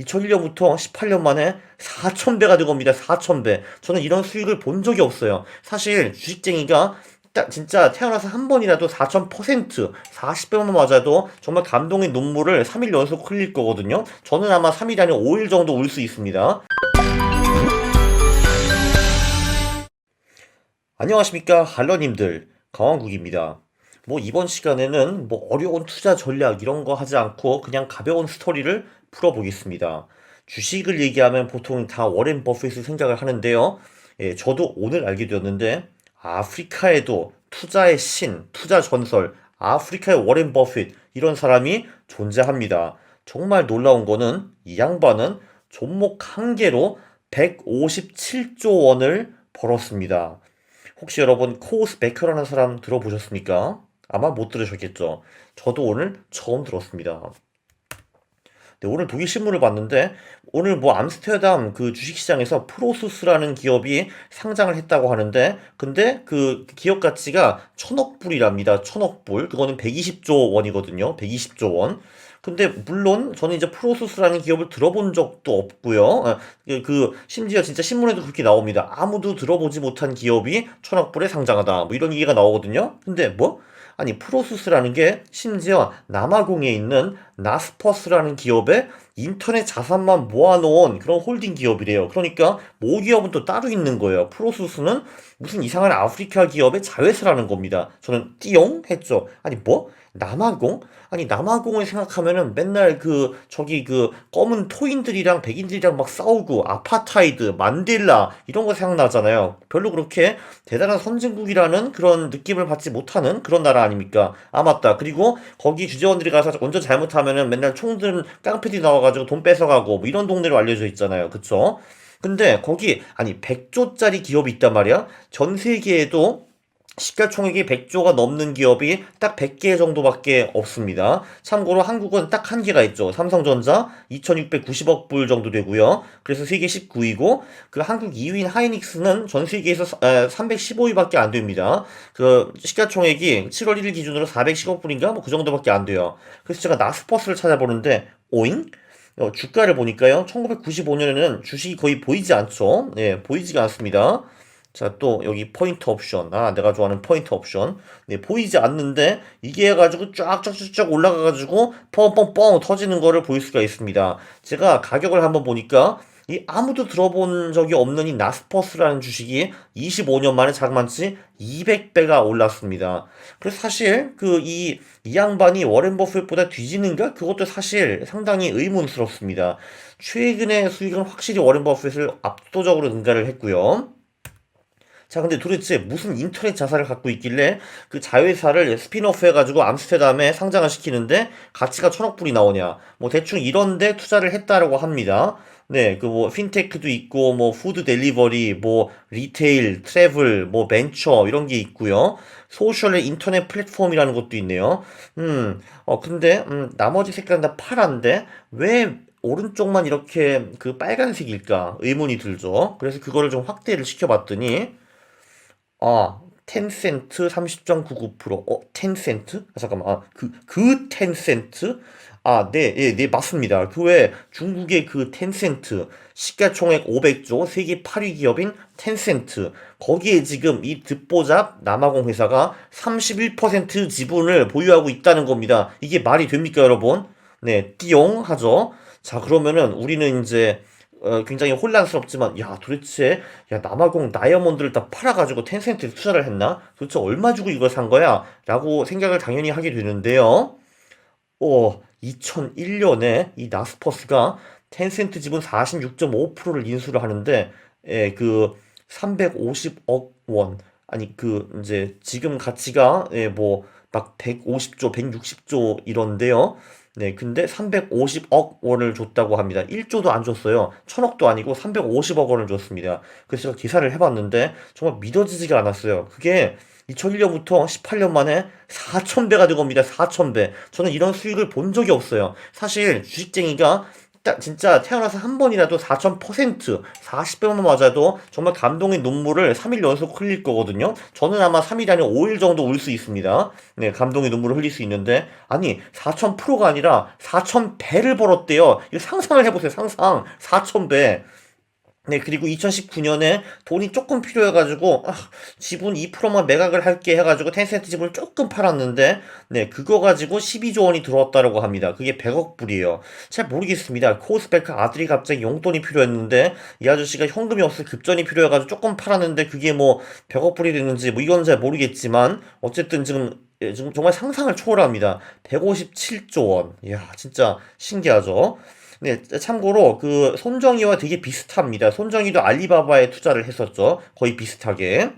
2001년부터 18년 만에 4,000배가 된 겁니다. 4,000배. 저는 이런 수익을 본 적이 없어요. 사실 주식쟁이가 딱 진짜 태어나서 한 번이라도 4,000%, 40배만 맞아도 정말 감동의 눈물을 3일 연속 흘릴 거거든요. 저는 아마 3일이 아니라 5일 정도 울 수 있습니다. 안녕하십니까 할러님들 강왕국입니다. 뭐 이번 시간에는 뭐 어려운 투자 전략 이런 거 하지 않고 그냥 가벼운 스토리를 풀어보겠습니다. 주식을 얘기하면 보통 다 워렌 버핏을 생각을 하는데요. 예, 저도 오늘 알게 되었는데 아프리카에도 투자의 신, 투자 전설, 아프리카의 워렌 버핏 이런 사람이 존재합니다. 정말 놀라운 거는 이 양반은 종목 한 개로 157조 원을 벌었습니다. 혹시 여러분 코우스 베커라는 사람 들어보셨습니까? 아마 못 들으셨겠죠. 저도 오늘 처음 들었습니다. 네, 오늘 독일 신문을 봤는데 오늘 뭐 암스테르담 그 주식시장에서 프로수스라는 기업이 상장을 했다고 하는데 근데 그 기업 가치가 천억 불이랍니다. 천억 불. 그거는 120조 원이거든요. 120조 원. 근데 물론 저는 이제 프로수스라는 기업을 들어본 적도 없고요. 어, 그- 그 심지어 진짜 신문에도 그렇게 나옵니다. 아무도 들어보지 못한 기업이 천억 불에 상장하다. 뭐 이런 얘기가 나오거든요. 근데 뭐 아니 프로수스라는 게 심지어 남아공에 있는 나스퍼스라는 기업의 인터넷 자산만 모아놓은 그런 홀딩 기업이래요. 그러니까 모 기업은 또 따로 있는 거예요. 프로수스는 무슨 이상한 아프리카 기업의 자회사라는 겁니다. 저는 띠용 했죠. 아니 뭐? 남아공? 아니 남아공을 생각하면은 맨날 그 저기 그 검은 토인들이랑 백인들이랑 막 싸우고 아파타이드, 만델라 이런 거 생각나잖아요. 별로 그렇게 대단한 선진국이라는 그런 느낌을 받지 못하는 그런 나라 아닙니까? 아 맞다. 그리고 거기 주재원들이 가서 운전 잘못하면은 맨날 총든 깡패들이 나와가지고 돈 뺏어가고 뭐 이런 동네로 알려져 있잖아요. 그쵸? 근데 거기 아니 100조짜리 기업이 있단 말이야. 전 세계에도 시가총액이 100조가 넘는 기업이 딱 100개 정도밖에 없습니다. 참고로 한국은 딱 한 개가 있죠. 삼성전자 2690억 불 정도 되고요. 그래서 세계 19위고 그 한국 2위인 하이닉스는 전 세계에서 315위밖에 안 됩니다. 그 시가총액이 7월 1일 기준으로 410억 불인가 뭐 그 정도밖에 안 돼요. 그래서 제가 나스퍼스를 찾아보는데 오잉? 어, 주가를 보니까요. 1995년에는 주식이 거의 보이지 않죠. 네, 보이지가 않습니다. 자, 또 여기 포인트 옵션. 아, 내가 좋아하는 포인트 옵션. 네, 보이지 않는데 이게 해가지고 쫙쫙쫙쫙 올라가가지고 뻥뻥뻥 터지는 거를 볼 수가 있습니다. 제가 가격을 한번 보니까 이 아무도 들어본 적이 없는 이 나스퍼스라는 주식이 25년 만에 자그만치 200배가 올랐습니다. 그래서 사실 그 이 이 양반이 워렌 버핏보다 뒤지는가? 그것도 사실 상당히 의문스럽습니다. 최근의 수익은 확실히 워렌 버핏을 압도적으로 능가를 했고요. 자, 근데 도대체 무슨 인터넷 자산을 갖고 있길래 그 자회사를 스피너프 해가지고 암스테르담에 상장을 시키는데 가치가 천억 불이 나오냐. 뭐 대충 이런데 투자를 했다라고 합니다. 네, 그 뭐 핀테크도 있고 뭐 푸드 델리버리, 뭐 리테일, 트래블, 뭐 벤처 이런 게 있고요. 소셜의 인터넷 플랫폼이라는 것도 있네요. 음, 어 근데 음, 나머지 색깔은 다 파란데 왜 오른쪽만 이렇게 그 빨간색일까 의문이 들죠. 그래서 그거를 좀 확대를 시켜봤더니 아, 텐센트 30.99%. 어, 텐센트? 아, 잠깐만. 아, 그, 그 텐센트? 아, 네, 예, 네, 맞습니다. 그 외 중국의 그 텐센트, 시가총액 500조, 세계 8위 기업인 텐센트. 거기에 지금 이 듣보잡 남아공 회사가 31% 지분을 보유하고 있다는 겁니다. 이게 말이 됩니까, 여러분? 네, 띠용 하죠. 자, 그러면은 우리는 이제 어, 굉장히 혼란스럽지만 야 도대체 야 남아공 다이아몬드를 다 팔아가지고 텐센트에 투자를 했나? 도대체 얼마 주고 이걸 산 거야? 라고 생각을 당연히 하게 되는데요. 어, 2001년에 이 나스퍼스가 텐센트 지분 46.5%를 인수를 하는데 예, 그 350억 원 아니 그 이제 지금 가치가 예, 뭐 막 150조, 160조 이런데요. 네, 근데 350억 원을 줬다고 합니다. 1조도 안 줬어요. 천억도 아니고 350억 원을 줬습니다. 그래서 제가 계산을 해봤는데 정말 믿어지지가 않았어요. 그게 2001년부터 18년 만에 4,000배가 된 겁니다. 4,000배. 저는 이런 수익을 본 적이 없어요. 사실 주식쟁이가 진짜, 태어나서 한 번이라도 4,000% 40배만 맞아도 정말 감동의 눈물을 3일 연속 흘릴 거거든요. 저는 아마 3일이 아니라 5일 정도 울 수 있습니다. 네, 감동의 눈물을 흘릴 수 있는데 아니 4,000%가 아니라 4,000배를 벌었대요. 이거 상상을 해보세요. 상상 4,000배. 네, 그리고 2019년에 돈이 조금 필요해가지고, 아, 지분 2%만 매각을 할게 해가지고 텐센트 지분을 조금 팔았는데, 네, 그거 가지고 12조 원이 들어왔다라고 합니다. 그게 100억 불이에요. 잘 모르겠습니다. 코스베크 아들이 갑자기 용돈이 필요했는데, 이 아저씨가 현금이 없어 급전이 필요해가지고 조금 팔았는데, 그게 뭐 100억 불이 됐는지, 뭐 이건 잘 모르겠지만, 어쨌든 지금, 예, 지금 정말 상상을 초월합니다. 157조 원. 이야, 진짜 신기하죠? 네, 참고로 그 손정희와 되게 비슷합니다. 손정희도 알리바바에 투자를 했었죠. 거의 비슷하게.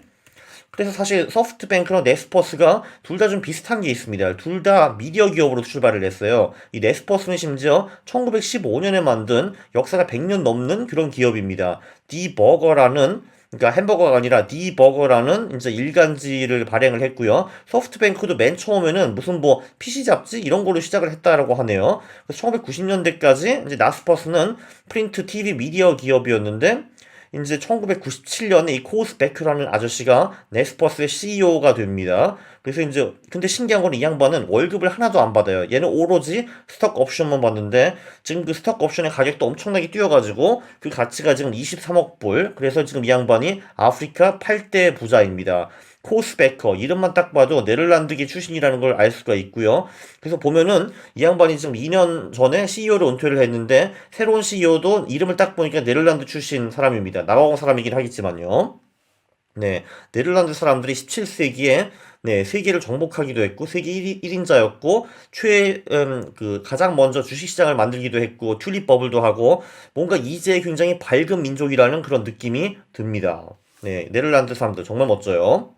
그래서 사실 소프트뱅크랑 네스퍼스가 둘 다 좀 비슷한 게 있습니다. 둘 다 미디어 기업으로 출발을 했어요. 이 네스퍼스는 심지어 1915년에 만든 역사가 100년 넘는 그런 기업입니다. 디버거라는 그러니까 햄버거가 아니라 디버거라는 이제 일간지를 발행을 했고요. 소프트뱅크도 맨 처음에는 무슨 뭐 PC 잡지 이런 걸로 시작을 했다라고 하네요. 그래서 1990년대까지 이제 나스퍼스는 프린트 TV 미디어 기업이었는데 이제 1997년에 이 코스 베크라는 아저씨가 네스퍼스의 CEO가 됩니다. 그래서 이제 근데 신기한 거는 이 양반은 월급을 하나도 안 받아요. 얘는 오로지 스톡 옵션만 받는데 지금 그 스톡 옵션의 가격도 엄청나게 뛰어가지고 그 가치가 지금 23억 불. 그래서 지금 이 양반이 아프리카 8대 부자입니다. 코스베커 이름만 딱 봐도 네덜란드계 출신이라는 걸 알 수가 있고요. 그래서 보면은 이 양반이 지금 2년 전에 CEO를 은퇴를 했는데 새로운 CEO도 이름을 딱 보니까 네덜란드 출신 사람입니다. 남아공 사람이긴 하겠지만요. 네, 네덜란드 사람들이 17세기에 네, 세계를 정복하기도 했고 세계 1, 인자였고 최 음, 그 가장 먼저 주식 시장을 만들기도 했고 튤립 버블도 하고 뭔가 이제 굉장히 밝은 민족이라는 그런 느낌이 듭니다. 네, 네덜란드 사람들 정말 멋져요.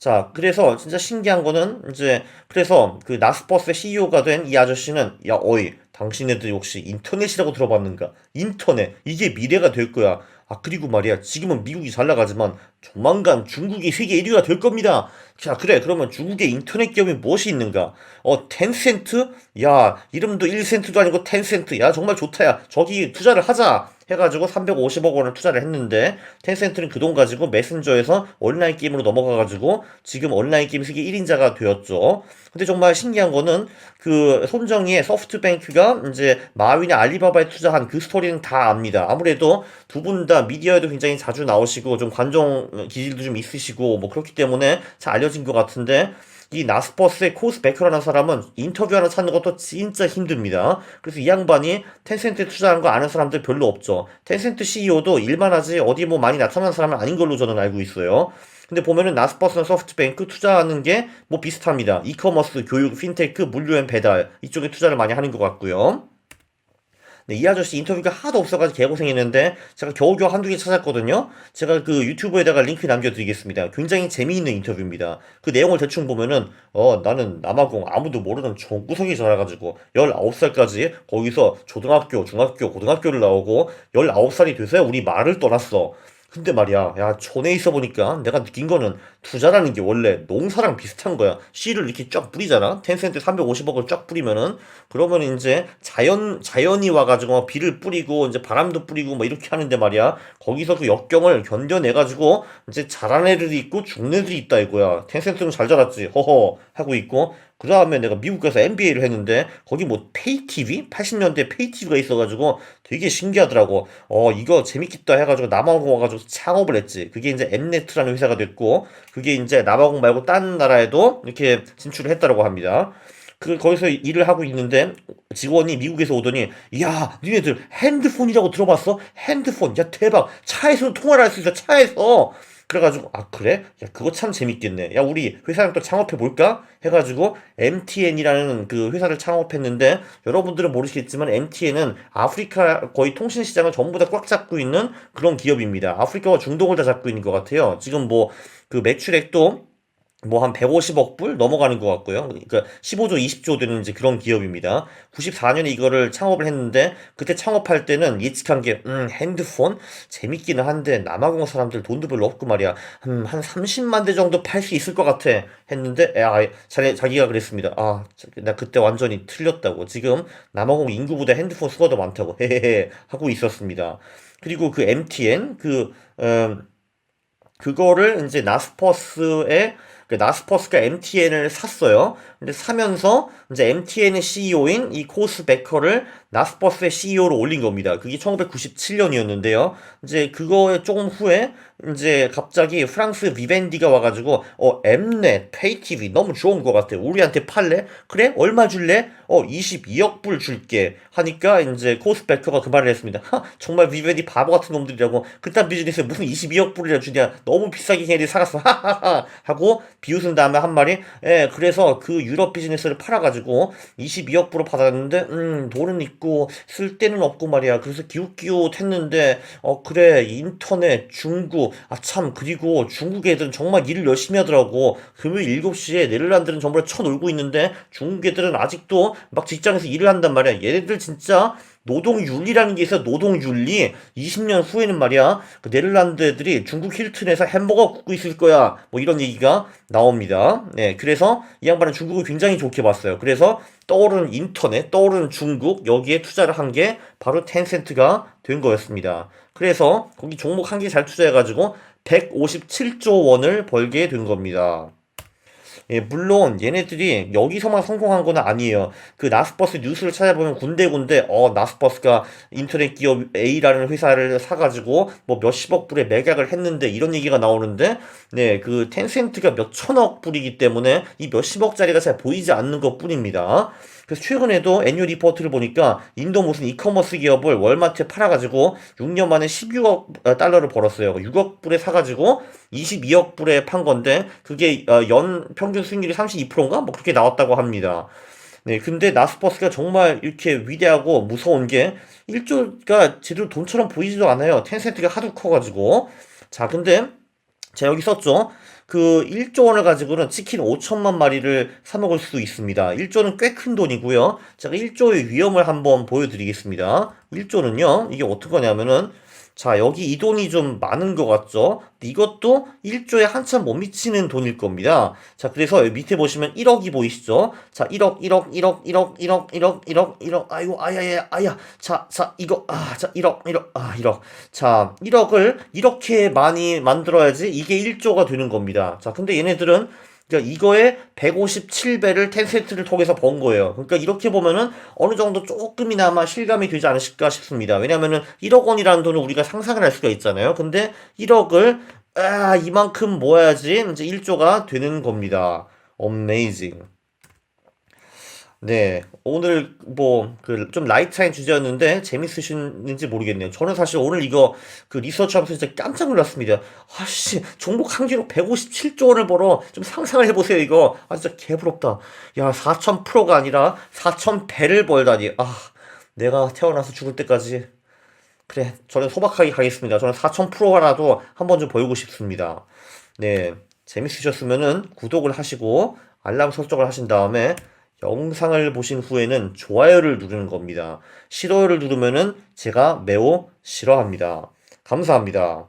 자, 그래서 진짜 신기한 거는 이제 그래서 그 나스버스의 CEO가 된 이 아저씨는 야, 어이, 당신네들 혹시 인터넷이라고 들어봤는가? 인터넷 이게 미래가 될 거야. 아, 그리고 말이야. 지금은 미국이 잘 나가지만 조만간 중국이 세계 1위가 될 겁니다. 자, 그래. 그러면 중국의 인터넷 기업이 무엇이 있는가? 어, 텐센트? 야, 이름도 1센트도 아니고 텐센트. 야, 정말 좋다. 야, 저기 투자를 하자. 해가지고 350억 원을 투자를 했는데 텐센트는 그 돈 가지고 메신저에서 온라인 게임으로 넘어가가지고 지금 온라인 게임 세계 1인자가 되었죠. 근데 정말 신기한 거는 그 손정희의 소프트뱅크가 이제 마윈의 알리바바에 투자한 그 스토리는 다 압니다. 아무래도 두 분 다 미디어에도 굉장히 자주 나오시고 좀 관종 기질도 좀 있으시고 뭐 그렇기 때문에 잘 알려진 것 같은데 이 나스퍼스의 코스 베커라는 사람은 인터뷰 하나 찾는 것도 진짜 힘듭니다. 그래서 이 양반이 텐센트에 투자한 거 아는 사람들 별로 없죠. 텐센트 CEO도 일만 하지 어디 뭐 많이 나타나는 사람은 아닌 걸로 저는 알고 있어요. 근데 보면은 나스퍼스나 소프트뱅크 투자하는 게 뭐 비슷합니다. 이커머스, 교육, 핀테크, 물류 앤 배달 이쪽에 투자를 많이 하는 것 같고요. 네, 이 아저씨 인터뷰가 하도 없어가지고 개고생했는데 제가 겨우겨우 한두 개 찾았거든요. 제가 그 유튜브에다가 링크 남겨드리겠습니다. 굉장히 재미있는 인터뷰입니다. 그 내용을 대충 보면은 어 나는 남아공 아무도 모르는 종구석이 자라가지고 19살까지 거기서 초등학교, 중학교, 고등학교를 나오고 19살이 돼서 우리 말을 떠났어. 근데 말이야, 야, 촌에 있어 보니까 내가 느낀 거는 투자라는 게 원래 농사랑 비슷한 거야. 씨를 이렇게 쫙 뿌리잖아? 텐센트 350억을 쫙 뿌리면은, 그러면 이제 자연, 자연이 와가지고 비를 뿌리고, 이제 바람도 뿌리고, 뭐 이렇게 하는데 말이야. 거기서 그 역경을 견뎌내가지고, 이제 자란 애들이 있고, 죽는 애들이 있다 이거야. 텐센트는 잘 자랐지. 허허. 하고 있고, 그 다음에 내가 미국 가서 MBA를 했는데 거기 뭐 페이티비? 80년대 페이티비가 있어가지고 되게 신기하더라고. 어 이거 재밌겠다 해가지고 남아공 와가지고 창업을 했지. 그게 이제 엠네트라는 회사가 됐고 그게 이제 남아공 말고 다른 나라에도 이렇게 진출을 했다라고 합니다. 그 거기서 일을 하고 있는데 직원이 미국에서 오더니 야 니네들 핸드폰이라고 들어봤어? 핸드폰 야 대박 차에서 통화를 할 수 있어 차에서 그래가지고 아 그래? 야 그거 참 재밌겠네. 야 우리 회사랑 또 창업해 볼까? 해가지고 MTN이라는 그 회사를 창업했는데 여러분들은 모르시겠지만 MTN은 아프리카 거의 통신 시장을 전부 다 꽉 잡고 있는 그런 기업입니다. 아프리카와 중동을 다 잡고 있는 것 같아요. 지금 뭐 그 매출액도 뭐 한 150억 불 넘어가는 것 같고요. 그러니까 15조, 20조 되는 이제 그런 기업입니다. 94년에 이거를 창업을 했는데 그때 창업할 때는 예측한 게 음, 핸드폰 재밌기는 한데 남아공 사람들 돈도 별로 없고 말이야. 음, 한 30만 대 정도 팔 수 있을 것 같아 했는데 에, 아, 자기, 자기가 그랬습니다. 아, 나 그때 완전히 틀렸다고. 지금 남아공 인구보다 핸드폰 수가 더 많다고 헤헤헤 하고 있었습니다. 그리고 그 MTN 그 음, 그거를 이제 나스퍼스에 그 나스퍼스가 MTN을 샀어요. 근데 사면서 이제 MTN의 CEO인 이 코스 베커를 나스퍼스의 CEO로 올린 겁니다. 그게 1997년이었는데요. 이제 그거에 조금 후에 이제 갑자기 프랑스 비벤디가 와가지고 어 엠넷, 페이티비 너무 좋은 것 같아. 우리한테 팔래? 그래? 얼마 줄래? 어 22억 불 줄게. 하니까 이제 코스 베커가 그 말을 했습니다. 하, 정말 비벤디 바보 같은 놈들이라고 그딴 비즈니스에 무슨 22억 불이나 주냐? 너무 비싸게 걔네들이 사갔어. 하하하 하고 비웃은 다음에 한 말이 예 그래서 그 유럽 비즈니스를 팔아가지고 22억 불을 받았는데 음 돈은 있고 쓸 데는 없고 말이야. 그래서 기웃기웃 했는데 어 그래 인터넷 중국 아 참 그리고 중국 애들은 정말 일을 열심히 하더라고. 금요일 7시에 네덜란드는 정말 쳐놀고 있는데 중국 애들은 아직도 막 직장에서 일을 한단 말이야. 얘네들 진짜 노동윤리라는 게 있어. 노동윤리. 20년 후에는 말이야. 그 네덜란드 애들이 중국 힐튼에서 햄버거 굽고 있을 거야. 뭐 이런 얘기가 나옵니다. 네 그래서 이 양반은 중국을 굉장히 좋게 봤어요. 그래서 떠오르는 인터넷 떠오르는 중국 여기에 투자를 한 게 바로 텐센트가 된 거였습니다. 그래서 거기 종목 한 개 잘 투자해가지고 157조 원을 벌게 된 겁니다 예, 물론 얘네들이 여기서만 성공한 건 아니에요. 그 나스버스 뉴스를 찾아보면 군데군데 어 나스버스가 인터넷 기업 A라는 회사를 사가지고 뭐 몇십억 불에 매각을 했는데 이런 얘기가 나오는데 네 그 텐센트가 몇 천억 불이기 때문에 이 몇십억짜리가 잘 보이지 않는 것 뿐입니다. 그래서 최근에도 애뉴 리포트를 보니까 인도 무슨 이커머스 기업을 월마트에 팔아가지고 6년 만에 16억 달러를 벌었어요. 6억 불에 사가지고 22억 불에 판 건데 그게 어, 연 평균 수익률이 32%인가? 뭐 그렇게 나왔다고 합니다. 네, 근데 나스퍼스가 정말 이렇게 위대하고 무서운 게 1조가 제대로 돈처럼 보이지도 않아요. 텐센트가 하도 커가지고. 자, 근데 제가 여기 썼죠. 그 1조 원을 가지고는 치킨 5천만 마리를 사 먹을 수 있습니다. 1조는 꽤 큰 돈이고요. 제가 1조의 위험을 한번 보여드리겠습니다. 1조는요, 이게 어떻게 하냐면은 자, 여기 이 돈이 좀 많은 것 같죠? 이것도 1조에 한참 못 미치는 돈일 겁니다. 자, 그래서 밑에 보시면 1억이 보이시죠? 자, 1억, 1억, 1억, 1억, 1억, 1억, 1억, 1억, 아이고, 아야야, 아야. 자, 자, 이거, 아, 자, 1억, 1억, 아, 1억. 자, 1억을 이렇게 많이 만들어야지 이게 1조가 되는 겁니다. 자, 근데 얘네들은 그러니까 이거에 157배를 텐센트를 통해서 번 거예요. 그러니까 이렇게 보면은 어느 정도 조금이나마 실감이 되지 않으실까 싶습니다. 왜냐면은 1억 원이라는 돈을 우리가 상상을 할 수가 있잖아요. 근데 1억을 아, 이만큼 모아야지 이제 1조가 되는 겁니다. 어메이징. 네, 오늘 뭐 그 좀 라이트한 주제였는데 재밌으신지 모르겠네요. 저는 사실 오늘 이거 그 리서치하면서 진짜 깜짝 놀랐습니다. 아씨, 종목 한 개로 157조 원을 벌어. 좀 상상을 해보세요, 이거. 아 진짜 개부럽다. 야, 4천 프로가 아니라 4천 배를 벌다니. 아, 내가 태어나서 죽을 때까지 그래, 저는 소박하게 가겠습니다. 저는 4천 프로라도 한 번 좀 벌고 싶습니다. 네, 재밌으셨으면은 구독을 하시고 알람 설정을 하신 다음에 영상을 보신 후에는 좋아요를 누르는 겁니다. 싫어요를 누르면은 제가 매우 싫어합니다. 감사합니다.